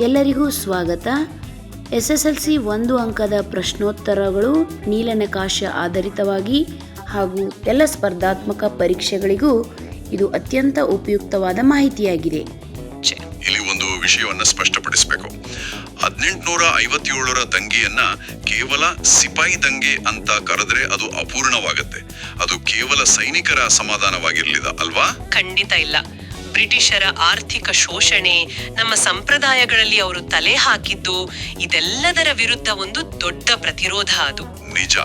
ಎಲ್ಲರಿಗೂ ಸ್ವಾಗತ. S S L C ಒಂದು ಅಂಕದ ಪ್ರಶ್ನೋತ್ತರಗಳು ನೀಲನಕಾಶ ಆಧಾರಿತವಾಗಿ ಹಾಗೂ ಎಲ್ಲ ಸ್ಪರ್ಧಾತ್ಮಕ ಪರೀಕ್ಷೆಗಳಿಗೂ ಇದು ಅತ್ಯಂತ ಉಪಯುಕ್ತವಾದ ಮಾಹಿತಿಯಾಗಿದೆ. ಇಲ್ಲಿ ಒಂದು ವಿಷಯವನ್ನು ಸ್ಪಷ್ಟಪಡಿಸಬೇಕು. ಹದಿನೆಂಟುನೂರ ಐವತ್ತೇಳರ ದಂಗೆಯನ್ನ ಕೇವಲ ಸಿಪಾಯಿ ದಂಗೆ ಅಂತ ಕರೆದ್ರೆ ಅದು ಅಪೂರ್ಣವಾಗುತ್ತೆ. ಅದು ಕೇವಲ ಸೈನಿಕರ ಸಮಾಧಾನವಾಗಿರಲಿಲ್ಲ ಅಲ್ವಾ? ಖಂಡಿತ ಇಲ್ಲ. ಬ್ರಿಟಿಷರ ಆರ್ಥಿಕ ಶೋಷಣೆ ನಮ್ಮ ಸಂಪ್ರದಾಯಗಳಲ್ಲಿ ಅವರು ತಲೆ ಹಾಕಿದ್ದು ಇದೆಲ್ಲದರ ವಿರುದ್ಧ ಒಂದು ದೊಡ್ಡ ಪ್ರತಿರೋಧ ಅದು. ನಿಜ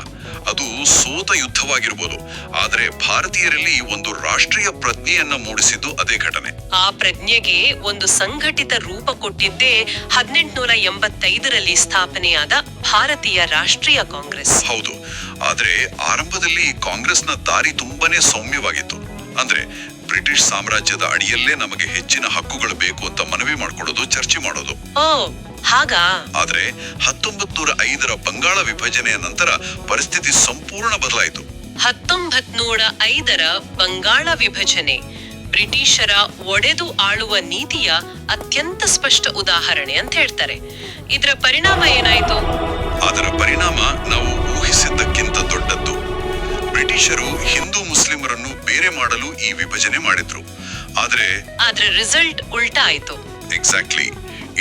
ಅದು ಸೋತ ಯುದ್ಧವಾಗಿರ್ಬೋದು. ಆದ್ರೆ ಭಾರತೀಯರಲ್ಲಿ ಒಂದು ರಾಷ್ಟ್ರೀಯ ಪ್ರಜ್ಞೆಯನ್ನ ಮೂಡಿಸಿದ್ದು ಅದೇ ಘಟನೆ. ಆ ಪ್ರಜ್ಞೆಗೆ ಒಂದು ಸಂಘಟಿತ ರೂಪ ಕೊಟ್ಟಿದ್ದೇ ಹದಿನೆಂಟುನೂರ ಎಂಬತ್ತೈದರಲ್ಲಿ ಸ್ಥಾಪನೆಯಾದ ಭಾರತೀಯ ರಾಷ್ಟ್ರೀಯ ಕಾಂಗ್ರೆಸ್. ಹೌದು ಆದ್ರೆ ಆರಂಭದಲ್ಲಿ ಕಾಂಗ್ರೆಸ್ನ ದಾರಿ ತುಂಬಾನೇ ಸೌಮ್ಯವಾಗಿತ್ತು. ಅಂದ್ರೆ ಬ್ರಿಟಿಷ್ ಸಾಮ್ರಾಜ್ಯದ ಅಡಿಯಲ್ಲೇ ನಮಗೆ ಹೆಚ್ಚಿನ ಹಕ್ಕುಗಳು ಬೇಕು ಅಂತ ಮನವಿ ಮಾಡ್ಕೊಡೋದು ಚರ್ಚೆ ಮಾಡೋದು. ಓ ಹಾಗಾ? ಆದ್ರೆ ಹತ್ತೊಂಬತ್ ನೂರ ಐದರ ಬಂಗಾಳ ವಿಭಜನೆಯ ನಂತರ ಪರಿಸ್ಥಿತಿ ಸಂಪೂರ್ಣ ಬದಲಾಯಿತು. ಹತ್ತೊಂಬತ್ ನೂರ ಐದರ ಬಂಗಾಳ ವಿಭಜನೆ ಬ್ರಿಟಿಷರ ಒಡೆದು ಆಳುವ ನೀತಿಯ ಅತ್ಯಂತ ಸ್ಪಷ್ಟ ಉದಾಹರಣೆ ಅಂತ ಹೇಳ್ತಾರೆ. ಇದರ ಪರಿಣಾಮ ಏನಾಯ್ತು? ಅದರ ಪರಿಣಾಮ ನಾವು ಊಹಿಸಿದ್ದಕ್ಕಿಂತ ದೊಡ್ಡದ್ದು ಬ್ರಿಟಿಷರು ಹಿಂದೂ ಮುಸ್ಲಿಮರನ್ನು ಬೇರೆ ಮಾಡಲು ಈ ವಿಭಜನೆ ಮಾಡಿದ್ರು. ಆದ್ರೆ ಆದ್ರೆ ರಿಸಲ್ಟ್ ಉಲ್ಟಾ ಆಯ್ತು. ಎಕ್ಸಾಕ್ಟ್ಲಿ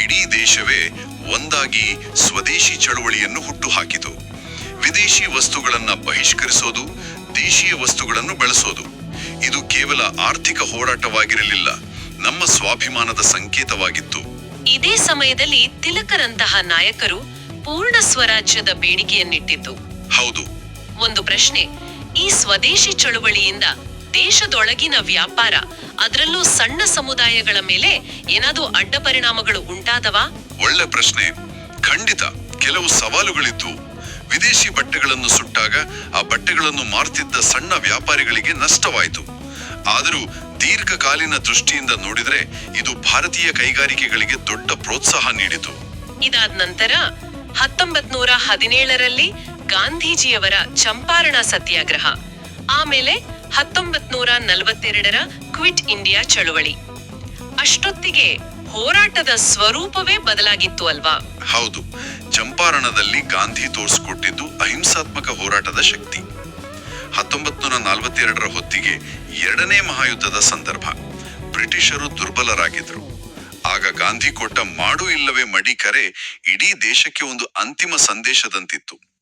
ಇಡೀ ದೇಶವೇ ಒಂದಾಗಿ ಸ್ವದೇಶಿ ಚಳುವಳಿಯನ್ನು ಹುಟ್ಟು ಹಾಕಿತು ವಿದೇಶಿ ವಸ್ತುಗಳನ್ನ ಬಹಿಷ್ಕರಿಸೋದು ದೇಶೀಯ ವಸ್ತುಗಳನ್ನು ಬೆಳೆಸೋದು. ಇದು ಕೇವಲ ಆರ್ಥಿಕ ಹೋರಾಟವಾಗಿರಲಿಲ್ಲ ನಮ್ಮ ಸ್ವಾಭಿಮಾನದ ಸಂಕೇತವಾಗಿತ್ತು. ಇದೇ ಸಮಯದಲ್ಲಿ ತಿಲಕರಂತಹ ನಾಯಕರು ಪೂರ್ಣ ಸ್ವರಾಜ್ಯದ ಬೇಡಿಕೆಯನ್ನಿಟ್ಟಿದ್ದು. ಹೌದು. ಒಂದು ಪ್ರಶ್ನೆ ಈ ಸ್ವದೇಶಿ ಚಳುವಳಿಯಿಂದ ದೇಶದೊಳಗಿನ ವ್ಯಾಪಾರ ಅದರಲ್ಲೂ ಸಣ್ಣ ಸಮುದಾಯಗಳ ಮೇಲೆ ಏನಾದರೂ ಅಡ್ಡ ಪರಿಣಾಮಗಳು ಉಂಟಾದವಾ? ಒಳ್ಳೆ ಪ್ರಶ್ನೆ. ಖಂಡಿತ. ಕೆಲವು ಸವಾಲುಗಳಿದ್ದು. ವಿದೇಶಿ ಬಟ್ಟೆಗಳನ್ನು ಸುಟ್ಟಾಗ ಆ ಬಟ್ಟೆಗಳನ್ನು ಮಾರ್ತಿದ್ದ ಸಣ್ಣ ವ್ಯಾಪಾರಿಗಳಿಗೆ ನಷ್ಟವಾಯಿತು. ಆದರೂ ದೀರ್ಘಕಾಲೀನ ದೃಷ್ಟಿಯಿಂದ ನೋಡಿದ್ರೆ ಇದು ಭಾರತೀಯ ಕೈಗಾರಿಕೆಗಳಿಗೆ ದೊಡ್ಡ ಪ್ರೋತ್ಸಾಹ ನೀಡಿತು. ಇದಾದ ನಂತರ ಹತ್ತೊಂಬತ್ ನೂರ ಹದಿನೇಳರಲ್ಲಿ ಗಾಂಧೀಜಿಯವರ ಚಂಪಾರಣ ಸತ್ಯಾಗ್ರಹ. ಆಮೇಲೆ ಹತ್ತೊಂಬತ್ ನೂರ ನಲವತ್ತೆರಡರ ಕ್ವಿಟ್ ಇಂಡಿಯಾ ಚಳುವಳಿ. ಅಷ್ಟೊತ್ತಿಗೆ ಹೋರಾಟದ ಸ್ವರೂಪವೇ ಬದಲಾಗಿತ್ತು ಅಲ್ವಾ? ಹೌದು. ಚಂಪಾರಣದಲ್ಲಿ ಗಾಂಧಿ ತೋರಿಸಿಕೊಟ್ಟಿದ್ದು ಅಹಿಂಸಾತ್ಮಕ ಹೋರಾಟದ ಶಕ್ತಿ. ಹತ್ತೊಂಬತ್ ನೂರ ನಲವತ್ತೆರಡರ ಹೊತ್ತಿಗೆ ಎರಡನೇ ಮಹಾಯುದ್ಧದ ಸಂದರ್ಭ. ಬ್ರಿಟಿಷರು ದುರ್ಬಲರಾಗಿದ್ರು ಆಗ ಗಾಂಧಿ ಕೊಟ್ಟ ಮಾಡು ಇಲ್ಲವೇ ಮಡಿ ಕರೆ ಇಡೀ ದೇಶಕ್ಕೆ ಒಂದು ಅಂತಿಮ ಸಂದೇಶದಂತಿತ್ತು.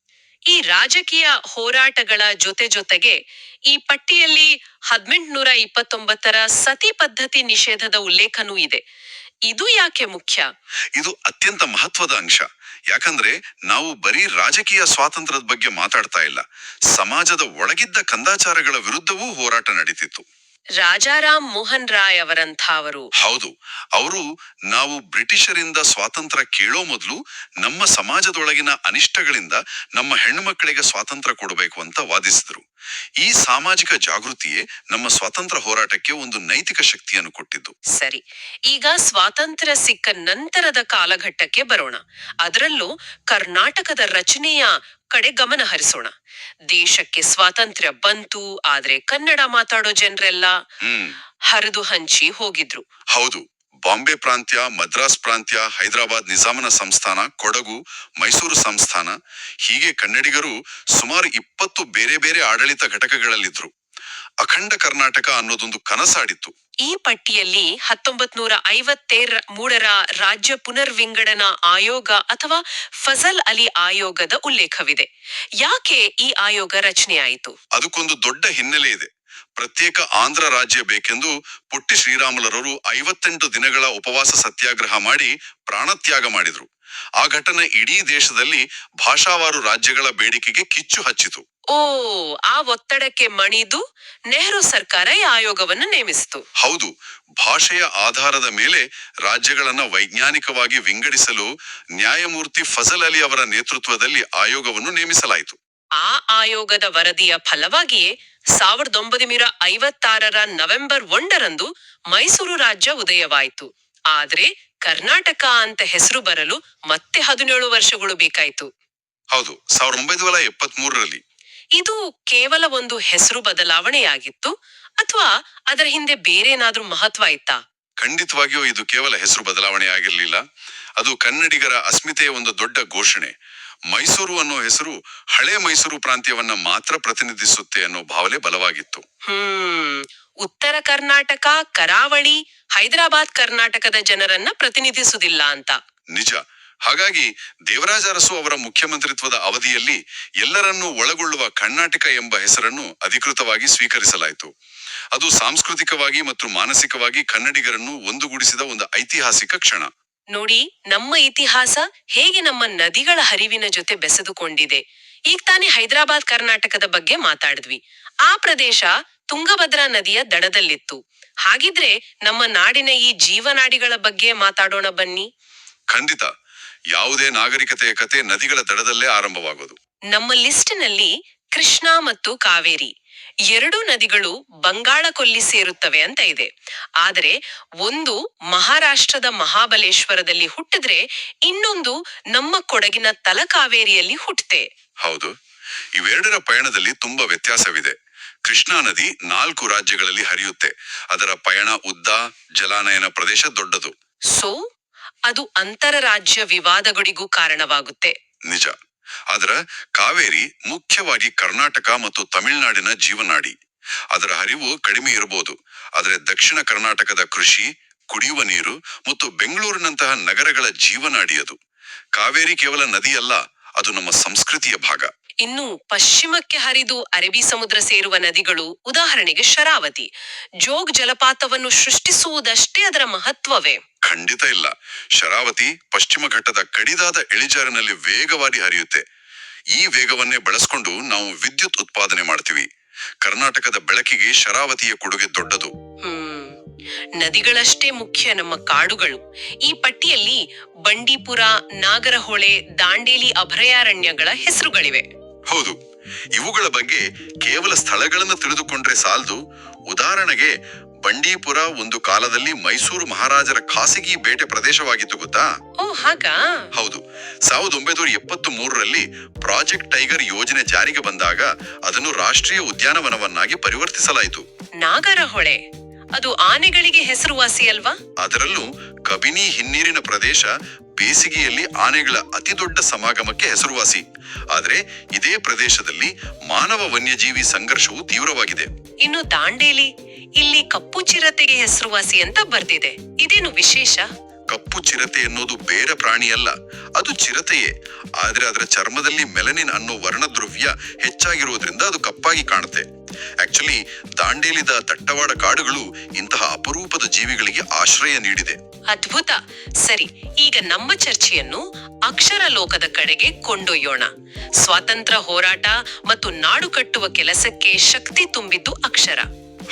ಈ ರಾಜಕೀಯ ಹೋರಾಟಗಳ ಜೊತೆ ಜೊತೆಗೆ ಈ ಪಟ್ಟಿಯಲ್ಲಿ ಹದಿನೆಂಟುನೂರ ಇಪ್ಪತ್ತೊಂಬತ್ತರ ಸತಿ ಪದ್ಧತಿ ನಿಷೇಧದ ಉಲ್ಲೇಖನೂ ಇದೆ. ಇದು ಯಾಕೆ ಮುಖ್ಯ? ಇದು ಅತ್ಯಂತ ಮಹತ್ವದ ಅಂಶ. ಯಾಕಂದ್ರೆ ನಾವು ಬರೀ ರಾಜಕೀಯ ಸ್ವಾತಂತ್ರ್ಯದ ಬಗ್ಗೆ ಮಾತಾಡ್ತಾ ಇಲ್ಲ. ಸಮಾಜದ ಒಳಗಿದ್ದ ಕಂದಾಚಾರಗಳ ವಿರುದ್ಧವೂ ಹೋರಾಟ ನಡೀತಿತ್ತು. ರಾಜಾರಾಮ್ ಮೋಹನ್ ರಾಯ್ ಅವರಂಥವರು ಹೌದು ಅವರು ನಾವು ಬ್ರಿಟಿಷರಿಂದ ಸ್ವಾತಂತ್ರ್ಯ ಕೇಳೋ ಮೊದಲು ನಮ್ಮ ಸಮಾಜದೊಳಗಿನ ಅನಿಷ್ಟಗಳಿಂದ ನಮ್ಮ ಹೆಣ್ಣುಮಕ್ಕಳಿಗೆ ಸ್ವಾತಂತ್ರ್ಯ ಕೊಡಬೇಕು ಅಂತ ವಾದಿಸಿದರು. ಈ ಸಾಮಾಜಿಕ ಜಾಗೃತಿಯೇ ನಮ್ಮ ಸ್ವಾತಂತ್ರ್ಯ ಹೋರಾಟಕ್ಕೆ ಒಂದು ನೈತಿಕ ಶಕ್ತಿಯನ್ನು ಕೊಟ್ಟಿದ್ದು. ಸರಿ ಈಗ ಸ್ವಾತಂತ್ರ್ಯ ಸಿಕ್ಕ ನಂತರದ ಕಾಲಘಟ್ಟಕ್ಕೆ ಬರೋಣ. ಅದರಲ್ಲೂ ಕರ್ನಾಟಕದ ರಚನೆಯ ಕಡೆ ಗಮನ ಹರಿಸೋಣ. ದೇಶಕ್ಕೆ ಸ್ವಾತಂತ್ರ್ಯ ಬಂತು ಆದ್ರೆ ಕನ್ನಡ ಮಾತಾಡೋ ಜನರೆಲ್ಲ ಹ್ಮ್. ಹರಿದು ಹಂಚಿ ಹೋಗಿದ್ರು. ಹೌದು. ಬಾಂಬೆ ಪ್ರಾಂತ್ಯ ಮದ್ರಾಸ್ ಪ್ರಾಂತ್ಯ ಹೈದರಾಬಾದ್ ನಿಜಾಮನ ಸಂಸ್ಥಾನ ಕೊಡಗು ಮೈಸೂರು ಸಂಸ್ಥಾನ ಹೀಗೆ ಕನ್ನಡಿಗರು ಸುಮಾರು ಇಪ್ಪತ್ತು ಬೇರೆ ಬೇರೆ ಆಡಳಿತ ಘಟಕಗಳಲ್ಲಿದ್ರು. ಅಖಂಡ ಕರ್ನಾಟಕ ಅನ್ನೋದೊಂದು ಕನಸಾಡಿತ್ತು. ಈ ಪಟ್ಟಿಯಲ್ಲಿ ಹತ್ತೊಂಬತ್ ನೂರ ಐವತ್ತೇರ ಮೂರರ ರಾಜ್ಯ ಪುನರ್ವಿಂಗಡನಾ ಆಯೋಗ ಅಥವಾ ಫಜಲ್ ಅಲಿ ಆಯೋಗದ ಉಲ್ಲೇಖವಿದೆ. ಯಾಕೆ ಈ ಆಯೋಗ ರಚನೆಯಾಯಿತು ಅದಕ್ಕೊಂದು ದೊಡ್ಡ ಹಿನ್ನೆಲೆ ಇದೆ. ಪ್ರತ್ಯೇಕ ಆಂಧ್ರ ರಾಜ್ಯ ಬೇಕೆಂದು ಪುಟ್ಟಿ ಶ್ರೀರಾಮುಲರವರು ಐವತ್ತೆಂಟು ದಿನಗಳ ಉಪವಾಸ ಸತ್ಯಾಗ್ರಹ ಮಾಡಿ ಪ್ರಾಣತ್ಯಾಗ ಮಾಡಿದ್ರು. ಆ ಘಟನೆ ಇಡೀ ದೇಶದಲ್ಲಿ ಭಾಷಾವಾರು ರಾಜ್ಯಗಳ ಬೇಡಿಕೆಗೆ ಕಿಚ್ಚು ಹಚ್ಚಿತು. ಓ ಆ ಒತ್ತಡಕ್ಕೆ ಮಣಿದು ನೆಹರು ಸರ್ಕಾರ ಈ ಆಯೋಗವನ್ನು ನೇಮಿಸಿತು. ಹೌದು ಭಾಷೆಯ ಆಧಾರದ ಮೇಲೆ ರಾಜ್ಯಗಳನ್ನ ವೈಜ್ಞಾನಿಕವಾಗಿ ವಿಂಗಡಿಸಲು ನ್ಯಾಯಮೂರ್ತಿ ಫಜಲ್ ಅಲಿ ಅವರ ನೇತೃತ್ವದಲ್ಲಿ ಆಯೋಗವನ್ನು ನೇಮಿಸಲಾಯಿತು. ಆ ಆಯೋಗದ ವರದಿಯ ಫಲವಾಗಿಯೇ ಸಾವಿರದ ಒಂಬೈನೂರ ಐವತ್ತಾರರ ನವೆಂಬರ್ ಒಂದರಂದು ಮೈಸೂರು ರಾಜ್ಯ ಉದಯವಾಯಿತು. ಆದ್ರೆ ಕರ್ನಾಟಕ ಅಂತ ಹೆಸರು ಬರಲು ಮತ್ತೆ ಹದಿನೇಳು ವರ್ಷಗಳು ಬೇಕಾಯ್ತು. ಹೌದು ಸಾವಿರದ ಒಂಬೈನೂರ ಎಪ್ಪತ್ ಮೂರರಲ್ಲಿ ಇದು ಕೇವಲ ಒಂದು ಹೆಸರು ಬದಲಾವಣೆಯಾಗಿತ್ತು ಅಥವಾ ಅದರ ಹಿಂದೆ ಬೇರೇನಾದ್ರೂ ಮಹತ್ವ ಇತ್ತಾ? ಖಂಡಿತವಾಗಿಯೂ ಇದು ಕೇವಲ ಹೆಸರು ಬದಲಾವಣೆ ಆಗಿರಲಿಲ್ಲ. ಅದು ಕನ್ನಡಿಗರ ಅಸ್ಮಿತೆಯ ಒಂದು ದೊಡ್ಡ ಘೋಷಣೆ. ಮೈಸೂರು ಅನ್ನೋ ಹೆಸರು ಹಳೆ ಮೈಸೂರು ಪ್ರಾಂತ್ಯವನ್ನ ಮಾತ್ರ ಪ್ರತಿನಿಧಿಸುತ್ತೆ ಅನ್ನೋ ಭಾವನೆ ಬಲವಾಗಿತ್ತು. ಹ್ಮ್. ಉತ್ತರ ಕರ್ನಾಟಕ ಕರಾವಳಿ ಹೈದರಾಬಾದ್ ಕರ್ನಾಟಕದ ಜನರನ್ನ ಪ್ರತಿನಿಧಿಸುವುದಿಲ್ಲ ಅಂತ. ನಿಜ. ಹಾಗಾಗಿ ದೇವರಾಜ ಅರಸು ಅವರ ಮುಖ್ಯಮಂತ್ರಿತ್ವದ ಅವಧಿಯಲ್ಲಿ ಎಲ್ಲರನ್ನೂ ಒಳಗೊಳ್ಳುವ ಕರ್ನಾಟಕ ಎಂಬ ಹೆಸರನ್ನು ಅಧಿಕೃತವಾಗಿ ಸ್ವೀಕರಿಸಲಾಯಿತು. ಅದು ಸಾಂಸ್ಕೃತಿಕವಾಗಿ ಮತ್ತು ಮಾನಸಿಕವಾಗಿ ಕನ್ನಡಿಗರನ್ನು ಒಂದುಗೂಡಿಸಿದ ಒಂದು ಐತಿಹಾಸಿಕ ಕ್ಷಣ. ನೋಡಿ ನಮ್ಮ ಇತಿಹಾಸ ಹೇಗೆ ನಮ್ಮ ನದಿಗಳ ಹರಿವಿನ ಜೊತೆ ಬೆಸೆದುಕೊಂಡಿದೆ. ಈಗ ತಾನೇ ಹೈದರಾಬಾದ್ ಕರ್ನಾಟಕದ ಬಗ್ಗೆ ಮಾತಾಡಿದ್ವಿ. ಆ ಪ್ರದೇಶ ತುಂಗಭದ್ರಾ ನದಿಯ ದಡದಲ್ಲಿತ್ತು. ಹಾಗಿದ್ರೆ ನಮ್ಮ ನಾಡಿನ ಈ ಜೀವನಾಡಿಗಳ ಬಗ್ಗೆ ಮಾತಾಡೋಣ ಬನ್ನಿ. ಖಂಡಿತ. ಯಾವುದೇ ನಾಗರಿಕತೆಯ ಕತೆ ನದಿಗಳ ದಡದಲ್ಲೇ ಆರಂಭವಾಗೋದು. ನಮ್ಮ ಲಿಸ್ಟ್ನಲ್ಲಿ ಕೃಷ್ಣ ಮತ್ತು ಕಾವೇರಿ ಎರಡು ನದಿಗಳು ಬಂಗಾಳ ಕೊಲ್ಲಿ ಸೇರುತ್ತವೆ ಅಂತ ಇದೆ. ಆದರೆ ಒಂದು ಮಹಾರಾಷ್ಟ್ರದ ಮಹಾಬಲೇಶ್ವರದಲ್ಲಿ ಹುಟ್ಟಿದ್ರೆ ಇನ್ನೊಂದು ನಮ್ಮ ಕೊಡಗಿನ ತಲಕಾವೇರಿಯಲ್ಲಿ ಹುಟ್ಟುತ್ತೆ ಹೌದು. ಇವೆರಡರ ಪಯಣದಲ್ಲಿ ತುಂಬಾ ವ್ಯತ್ಯಾಸವಿದೆ. ಕೃಷ್ಣಾ ನದಿ ನಾಲ್ಕು ರಾಜ್ಯಗಳಲ್ಲಿ ಹರಿಯುತ್ತೆ. ಅದರ ಪಯಣ ಉದ್ದ ಜಲಾನಯನ ಪ್ರದೇಶ ದೊಡ್ಡದು. ಸೊ ಅದು ಅಂತರರಾಜ್ಯ ವಿವಾದಗಳಿಗೂ ಕಾರಣವಾಗುತ್ತೆ. ನಿಜ. ಆದ್ರ ಕಾವೇರಿ ಮುಖ್ಯವಾಗಿ ಕರ್ನಾಟಕ ಮತ್ತು ತಮಿಳುನಾಡಿನ ಜೀವನಾಡಿ. ಅದರ ಹರಿವು ಕಡಿಮೆ ಇರಬಹುದು ಆದರೆ ದಕ್ಷಿಣ ಕರ್ನಾಟಕದ ಕೃಷಿ ಕುಡಿಯುವ ನೀರು ಮತ್ತು ಬೆಂಗಳೂರಿನಂತಹ ನಗರಗಳ ಜೀವನಾಡಿ ಅದು. ಕಾವೇರಿ ಕೇವಲ ನದಿಯಲ್ಲ ಅದು ನಮ್ಮ ಸಂಸ್ಕೃತಿಯ ಭಾಗ. ಇನ್ನು ಪಶ್ಚಿಮಕ್ಕೆ ಹರಿದು ಅರಬಿ ಸಮುದ್ರ ಸೇರುವ ನದಿಗಳು ಉದಾಹರಣೆಗೆ ಶರಾವತಿ. ಜೋಗ್ ಜಲಪಾತವನ್ನು ಸೃಷ್ಟಿಸುವುದಷ್ಟೇ ಅದರ ಮಹತ್ವವೇ. ಖಂಡಿತ ಇಲ್ಲ. ಶರಾವತಿ ಪಶ್ಚಿಮ ಘಟ್ಟದ ಕಡಿದಾದ ಇಳಿಜಾರಿನಲ್ಲಿ ವೇಗವಾಗಿ ಹರಿಯುತ್ತೆ. ಈ ವೇಗವನ್ನೇ ಬಳಸ್ಕೊಂಡು ನಾವು ವಿದ್ಯುತ್ ಉತ್ಪಾದನೆ ಮಾಡ್ತೀವಿ. ಕರ್ನಾಟಕದ ಬೆಳಕಿಗೆ ಶರಾವತಿಯ ಕೊಡುಗೆ ದೊಡ್ಡದು. ಹ್ಮ್. ನದಿಗಳಷ್ಟೇ ಮುಖ್ಯ ನಮ್ಮ ಕಾಡುಗಳು. ಈ ಪಟ್ಟಿಯಲ್ಲಿ ಬಂಡೀಪುರ ನಾಗರಹೊಳೆ ದಾಂಡೇಲಿ ಅಭಯಾರಣ್ಯಗಳ ಹೆಸರುಗಳಿವೆ. ಹೌದು. ಇವುಗಳ ಬಗ್ಗೆ ಕೇವಲ ಸ್ಥಳಗಳನ್ನು ತಿಳಿದುಕೊಂಡ್ರೆ ಸಾಲದು. ಉದಾಹರಣೆಗೆ ಬಂಡೀಪುರ ಒಂದು ಕಾಲದಲ್ಲಿ ಮೈಸೂರು ಮಹಾರಾಜರ ಖಾಸಗಿ ಬೇಟೆ ಪ್ರದೇಶವಾಗಿತ್ತು ಗೊತ್ತಾ? ಹೌದು. ಸಾವಿರದ ಒಂಬೈನೂರ ಎಪ್ಪತ್ತು ಮೂರರಲ್ಲಿ ಪ್ರಾಜೆಕ್ಟ್ ಟೈಗರ್ ಯೋಜನೆ ಜಾರಿಗೆ ಬಂದಾಗ ಅದನ್ನು ರಾಷ್ಟ್ರೀಯ ಉದ್ಯಾನವನವನ್ನಾಗಿ ಪರಿವರ್ತಿಸಲಾಯಿತು. ನಾಗರಹೊಳೆ. ಅದು ಆನೆಗಳಿಗೆ ಹೆಸರುವಾಸಿ ಅಲ್ವಾ ಅದರಲ್ಲೂ ಕಬಿನಿ ಹಿನ್ನೀರಿನ ಪ್ರದೇಶ ಬೇಸಿಗೆಯಲ್ಲಿ ಆನೆಗಳ ಅತಿದೊಡ್ಡ ಸಮಾಗಮಕ್ಕೆ ಹೆಸರುವಾಸಿ. ಆದರೆ ಇದೇ ಪ್ರದೇಶದಲ್ಲಿ ಮಾನವ ವನ್ಯಜೀವಿ ಸಂಘರ್ಷವು ತೀವ್ರವಾಗಿದೆ. ಇನ್ನು ದಾಂಡೇಲಿ ಇಲ್ಲಿ ಕಪ್ಪು ಚಿರತೆಗೆ ಹೆಸರುವಾಸಿ ಅಂತ ಬರ್ದಿದೆ. ಇದೇನು ವಿಶೇಷ? ಕಪ್ಪು ಚಿರತೆ ಎನ್ನುವುದು ಬೇರೆ ಪ್ರಾಣಿಯಲ್ಲ ಅದು ಚಿರತೆಯೇ. ಆದ್ರೆ ಅದರ ಚರ್ಮದಲ್ಲಿ ಮೆಲನಿನ್ ಅನ್ನೋ ವರ್ಣದ್ರವ್ಯ ಹೆಚ್ಚಾಗಿರುವುದರಿಂದ ಅದು ಕಪ್ಪಾಗಿ ಕಾಣುತ್ತೆ. ಆಕ್ಚುಲಿ ದಾಂಡೇಲಿದ ದಟ್ಟವಾಡ ಕಾಡುಗಳು ಇಂತಹ ಅಪರೂಪದ ಜೀವಿಗಳಿಗೆ ಆಶ್ರಯ ನೀಡಿದೆ. ಅದ್ಭುತ. ಸರಿ ಈಗ ನಮ್ಮ ಚರ್ಚೆಯನ್ನು ಅಕ್ಷರ ಲೋಕದ ಕಡೆಗೆ ಕೊಂಡೊಯ್ಯೋಣ. ಸ್ವಾತಂತ್ರ್ಯ ಹೋರಾಟ ಮತ್ತು ನಾಡು ಕಟ್ಟುವ ಕೆಲಸಕ್ಕೆ ಶಕ್ತಿ ತುಂಬಿದ್ದು ಅಕ್ಷರ.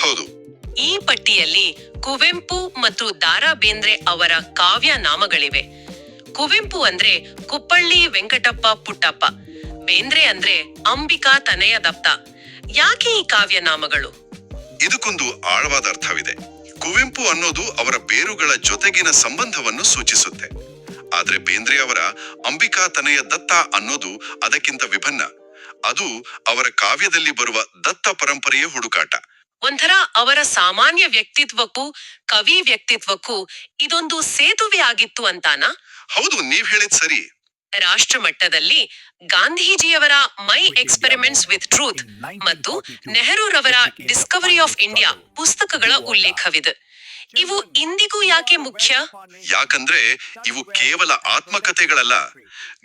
ಹೌದು. ಈ ಪಟ್ಟಿಯಲ್ಲಿ ಕುವೆಂಪು ಮತ್ತು ದಾರಾ ಬೇಂದ್ರೆ ಅವರ ಕಾವ್ಯ ನಾಮಗಳಿವೆ. ಕುವೆಂಪು ಅಂದ್ರೆ ಕುಪ್ಪಳ್ಳಿ ವೆಂಕಟಪ್ಪ ಪುಟ್ಟಪ್ಪ. ಬೇಂದ್ರೆ ಅಂದ್ರೆ ಅಂಬಿಕಾ ತನಯ ದಪ್ತ ಯಾಕೆ ಈ ಕಾವ್ಯ ನಾಮಗಳು? ಇದಕ್ಕೊಂದು ಆಳವಾದ ಅರ್ಥವಿದೆ. ಕುವೆಂಪು ಅನ್ನೋದು ಅವರ ಬೇರುಗಳ ಜೊತೆಗಿನ ಸಂಬಂಧವನ್ನು ಸೂಚಿಸುತ್ತೆ. ಆದ್ರೆ ಬೇಂದ್ರೆ ಅವರ ಅಂಬಿಕಾ ತನೆಯ ದತ್ತ ಅನ್ನೋದು ಅದಕ್ಕಿಂತ ವಿಭಿನ್ನ. ಅದು ಅವರ ಕಾವ್ಯದಲ್ಲಿ ಬರುವ ದತ್ತ ಪರಂಪರೆಯ ಹುಡುಕಾಟ. ಒಂಥರ ಅವರ ಸಾಮಾನ್ಯ ವ್ಯಕ್ತಿತ್ವಕ್ಕೂ ಕವಿ ವ್ಯಕ್ತಿತ್ವಕ್ಕೂ ಇದೊಂದು ಸೇತುವೆ ಆಗಿತ್ತು ಅಂತಾನಾ? ಹೌದು ನೀವ್ ಹೇಳಿದ್ ಸರಿ. ರಾಷ್ಟ್ರ ಮಟ್ಟದಲ್ಲಿ ಗಾಂಧೀಜಿಯವರ ಮೈ ಎಕ್ಸ್ಪೆರಿಮೆಂಟ್ಸ್ ವಿತ್ ಟ್ರೂತ್ ಮತ್ತು ನೆಹರೂರವರ ಡಿಸ್ಕವರಿ ಆಫ್ ಇಂಡಿಯಾ ಪುಸ್ತಕಗಳ ಉಲ್ಲೇಖವಿದೆ. ಇವು ಇಂದಿಗೂ ಯಾಕೆ ಮುಖ್ಯ? ಯಾಕಂದ್ರೆ ಇವು ಕೇವಲ ಆತ್ಮಕಥೆಗಳಲ್ಲ.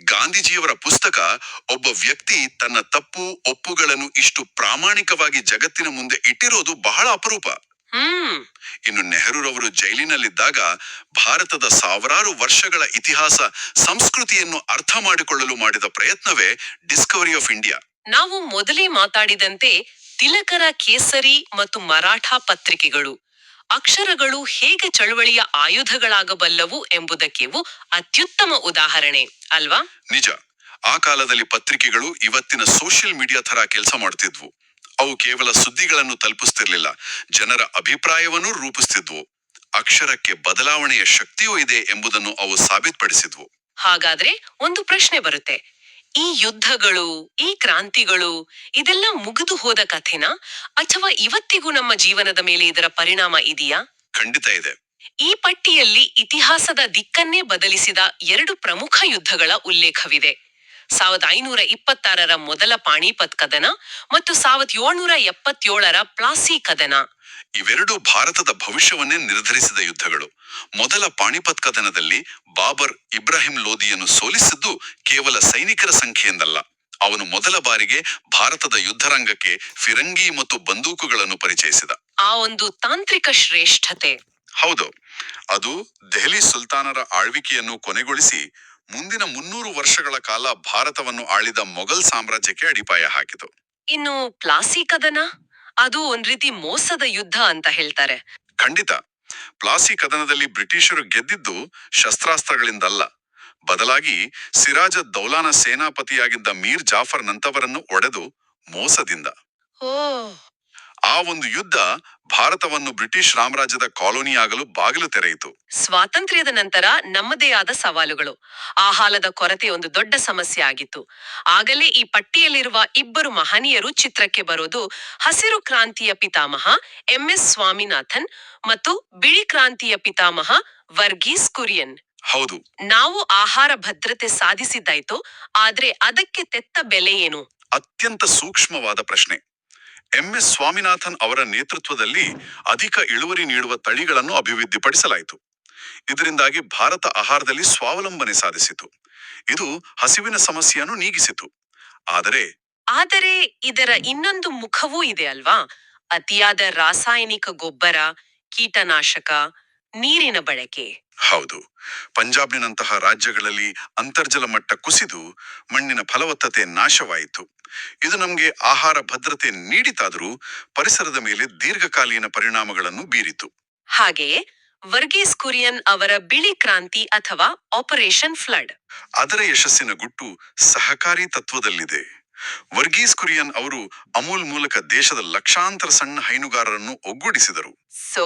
ಗಾಂಧೀಜಿಯವರ ಪುಸ್ತಕ ಒಬ್ಬ ವ್ಯಕ್ತಿ ತನ್ನ ತಪ್ಪು ಒಪ್ಪುಗಳನ್ನು ಇಷ್ಟು ಪ್ರಾಮಾಣಿಕವಾಗಿ ಜಗತ್ತಿನ ಮುಂದೆ ಇಟ್ಟಿರೋದು ಬಹಳ ಅಪರೂಪ. ಇನ್ನು ನೆಹರೂರವರು ಜೈಲಿನಲ್ಲಿದ್ದಾಗ ಭಾರತದ ಸಾವಿರಾರು ವರ್ಷಗಳ ಇತಿಹಾಸ ಸಂಸ್ಕೃತಿಯನ್ನು ಅರ್ಥ ಮಾಡಿಕೊಳ್ಳಲು ಮಾಡಿದ ಪ್ರಯತ್ನವೇ ಡಿಸ್ಕವರಿ ಆಫ್ ಇಂಡಿಯಾ ನಾವು ಮೊದಲೇ ಮಾತಾಡಿದಂತೆ ತಿಲಕರ ಕೇಸರಿ ಮತ್ತು ಮರಾಠ ಪತ್ರಿಕೆಗಳು. ಅಕ್ಷರಗಳು ಹೇಗೆ ಚಳುವಳಿಯ ಆಯುಧಗಳಾಗಬಲ್ಲವು ಎಂಬುದಕ್ಕೆವು ಅತ್ಯುತ್ತಮ ಉದಾಹರಣೆ ಅಲ್ವಾ? ನಿಜ. ಆ ಕಾಲದಲ್ಲಿ ಪತ್ರಿಕೆಗಳು ಇವತ್ತಿನ ಸೋಷಿಯಲ್ ಮೀಡಿಯಾ ತರ ಕೆಲಸ ಮಾಡ್ತಿದ್ವು. ಅವು ಕೇವಲ ಸುದ್ದಿಗಳನ್ನು ತಲುಪಿಸ್ತಿರ್ಲಿಲ್ಲ. ಜನರ ಅಭಿಪ್ರಾಯವನ್ನು ರೂಪಿಸ್ತಿದ್ವು. ಅಕ್ಷರಕ್ಕೆ ಬದಲಾವಣೆಯ ಶಕ್ತಿಯೂ ಇದೆ ಎಂಬುದನ್ನು ಅವು ಸಾಬೀತುಪಡಿಸಿದ್ವು. ಹಾಗಾದ್ರೆ ಒಂದು ಪ್ರಶ್ನೆ ಬರುತ್ತೆ. ಈ ಯುದ್ಧಗಳು ಈ ಕ್ರಾಂತಿಗಳು ಇದೆಲ್ಲ ಮುಗಿದು ಹೋದ ಕಥೆನಾ? ಅಥವಾ ಇವತ್ತಿಗೂ ನಮ್ಮ ಜೀವನದ ಮೇಲೆ ಇದರ ಪರಿಣಾಮ ಇದೆಯಾ? ಖಂಡಿತ ಇದೆ. ಈ ಪಟ್ಟಿಯಲ್ಲಿ ಇತಿಹಾಸದ ದಿಕ್ಕನ್ನೇ ಬದಲಿಸಿದ ಎರಡು ಪ್ರಮುಖ ಯುದ್ಧಗಳ ಉಲ್ಲೇಖವಿದೆ. ಸಾವಿರದ ಐನೂರ ಇಪ್ಪತ್ತಾರರ ಮೊದಲ ಪಾಣಿಪತ್ ಕದನ ಮತ್ತು ಸಾವಿರದ ಏಳ್ನೂರ ಎಪ್ಪತ್ತೇಳರ ಪ್ಲಾಸಿ ಕದನ. ಇವೆರಡು ಭಾರತದ ಭವಿಷ್ಯವನ್ನೇ ನಿರ್ಧರಿಸಿದ ಯುದ್ಧಗಳು. ಮೊದಲ ಪಾಣಿಪತ್ ಕದನದಲ್ಲಿ ಬಾಬರ್ ಇಬ್ರಾಹಿಂ ಲೋದಿಯನ್ನು ಸೋಲಿಸಿದ್ದು ಕೇವಲ ಸೈನಿಕರ ಸಂಖ್ಯೆಯಿಂದಲ್ಲ. ಅವನು ಮೊದಲ ಬಾರಿಗೆ ಭಾರತದ ಯುದ್ಧರಂಗಕ್ಕೆ ಫಿರಂಗಿ ಮತ್ತು ಬಂದೂಕುಗಳನ್ನು ಪರಿಚಯಿಸಿದ. ಆ ಒಂದು ತಾಂತ್ರಿಕ ಶ್ರೇಷ್ಠತೆ. ಹೌದು ಅದು ದೆಹಲಿ ಸುಲ್ತಾನರ ಆಳ್ವಿಕೆಯನ್ನು ಕೊನೆಗೊಳಿಸಿ ಮುಂದಿನ ಮುನ್ನೂರು ವರ್ಷಗಳ ಕಾಲ ಭಾರತವನ್ನು ಆಳಿದ ಮೊಘಲ್ ಸಾಮ್ರಾಜ್ಯಕ್ಕೆ ಅಡಿಪಾಯ ಹಾಕಿತು. ಇನ್ನು ಪ್ಲಾಸಿ ಕದನ? ಅದು ಒಂದ್ ರೀತಿ ಮೋಸದ ಯುದ್ಧ ಅಂತ ಹೇಳ್ತಾರೆ. ಖಂಡಿತ. ಪ್ಲಾಸಿ ಕದನದಲ್ಲಿ ಬ್ರಿಟಿಷರು ಗೆದ್ದಿದ್ದು ಶಸ್ತ್ರಾಸ್ತ್ರಗಳಿಂದಲ್ಲ. ಬದಲಾಗಿ ಸಿರಾಜ ದೌಲಾನ ಸೇನಾಪತಿಯಾಗಿದ್ದ ಮೀರ್ ಜಾಫರ್ ನಂತವರನ್ನು ಒಡೆದು ಮೋಸದಿಂದ. ಓ. ಆ ಒಂದು ಯುದ್ಧ ಭಾರತವನ್ನು ಬ್ರಿಟಿಷ್ ಸಾಮ್ರಾಜ್ಯದ ಕಾಲೋನಿಯಾಗಲು ಬಾಗಿಲು ತೆರೆಯಿತು. ಸ್ವಾತಂತ್ರ್ಯದ ನಂತರ ನಮ್ಮದೇ ಆದ ಸವಾಲುಗಳು. ಆಹಾರದ ಕೊರತೆ ಒಂದು ದೊಡ್ಡ ಸಮಸ್ಯೆ ಆಗಿತ್ತು. ಆಗಲೇ ಈ ಪಟ್ಟಿಯಲ್ಲಿರುವ ಇಬ್ಬರು ಮಹನೀಯರು ಚಿತ್ರಕ್ಕೆ ಬರೋದು ಹಸಿರು ಕ್ರಾಂತಿಯ ಪಿತಾಮಹ ಎಂಎಸ್ ಸ್ವಾಮಿನಾಥನ್ ಮತ್ತು ಬಿಳಿ ಕ್ರಾಂತಿಯ ಪಿತಾಮಹ ವರ್ಗೀಸ್ ಕುರಿಯನ್. ಹೌದು. ನಾವು ಆಹಾರ ಭದ್ರತೆ ಸಾಧಿಸಿದ್ದಾಯ್ತು ಆದ್ರೆ ಅದಕ್ಕೆ ತೆತ್ತ ಬೆಲೆ ಏನು? ಅತ್ಯಂತ ಸೂಕ್ಷ್ಮವಾದ ಪ್ರಶ್ನೆ. ಎಂ ಎಸ್ ಸ್ವಾಮಿನಾಥನ್ ಅವರ ನೇತೃತ್ವದಲ್ಲಿ ಅಧಿಕ ಇಳುವರಿ ನೀಡುವ ತಳಿಗಳನ್ನು ಅಭಿವೃದ್ಧಿಪಡಿಸಲಾಯಿತು. ಇದರಿಂದಾಗಿ ಭಾರತ ಆಹಾರದಲ್ಲಿ ಸ್ವಾವಲಂಬನೆ ಸಾಧಿಸಿತು. ಇದು ಹಸಿವಿನ ಸಮಸ್ಯೆಯನ್ನು ನೀಗಿಸಿತು. ಆದರೆ ಆದರೆ ಇದರ ಇನ್ನೊಂದು ಮುಖವೂ ಇದೆ ಅಲ್ವಾ? ಅತಿಯಾದ ರಾಸಾಯನಿಕ ಗೊಬ್ಬರ, ಕೀಟನಾಶಕ ನೀರಿನ ಬಳಕೆ. ಹೌದು. ಪಂಜಾಬ್ನಿನಂತಹ ರಾಜ್ಯಗಳಲ್ಲಿ ಅಂತರ್ಜಲ ಮಟ್ಟ ಕುಸಿದು ಮಣ್ಣಿನ ಫಲವತ್ತತೆ ನಾಶವಾಯಿತು. ಇದು ನಮಗೆ ಆಹಾರ ಭದ್ರತೆ ನೀಡಿತಾದರೂ ಪರಿಸರದ ಮೇಲೆ ದೀರ್ಘಕಾಲೀನ ಪರಿಣಾಮಗಳನ್ನು ಬೀರಿತು. ಹಾಗೆಯೇ ವರ್ಗೀಸ್ ಕುರಿಯನ್ ಅವರ ಬಿಳಿ ಕ್ರಾಂತಿ ಅಥವಾ ಆಪರೇಷನ್ ಫ್ಲಡ್. ಅದರ ಯಶಸ್ಸಿನ ಗುಟ್ಟು ಸಹಕಾರಿ ತತ್ವದಲ್ಲಿದೆ. ವರ್ಗೀಸ್ ಕುರಿಯನ್ ಅವರು ಅಮೂಲ್ ಮೂಲಕ ದೇಶದ ಲಕ್ಷಾಂತರ ಸಣ್ಣ ಹೈನುಗಾರರನ್ನು ಒಗ್ಗೂಡಿಸಿದರು. ಸೋ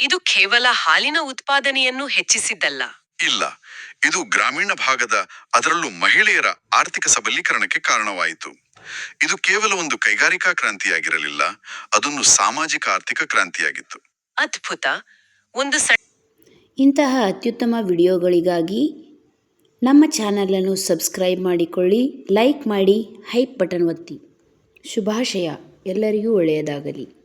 ಇದು ಕೇವಲ ಹಾಲಿನ ಉತ್ಪಾದನೆಯನ್ನು ಹೆಚ್ಚಿಸಿದ್ದಲ್ಲ? ಇಲ್ಲ ಇದು ಗ್ರಾಮೀಣ ಭಾಗದ ಅದರಲ್ಲೂ ಮಹಿಳೆಯರ ಆರ್ಥಿಕ ಸಬಲೀಕರಣಕ್ಕೆ ಕಾರಣವಾಯಿತು. ಇದು ಕೇವಲ ಒಂದು ಕೈಗಾರಿಕಾ ಕ್ರಾಂತಿಯಾಗಿರಲಿಲ್ಲ ಅದೊಂದು ಸಾಮಾಜಿಕ ಆರ್ಥಿಕ ಕ್ರಾಂತಿಯಾಗಿತ್ತು. ಅದ್ಭುತ. ಒಂದು ಸಣ್ಣ ಇಂತಹ ಅತ್ಯುತ್ತಮ ವಿಡಿಯೋಗಳಿಗಾಗಿ ನಮ್ಮ ಚಾನಲನ್ನು ಸಬ್ಸ್ಕ್ರೈಬ್ ಮಾಡಿಕೊಳ್ಳಿ ಲೈಕ್ ಮಾಡಿ ಹೈಪ್ ಬಟನ್ ಒತ್ತಿ. ಶುಭಾಶಯ. ಎಲ್ಲರಿಗೂ ಒಳ್ಳೆಯದಾಗಲಿ.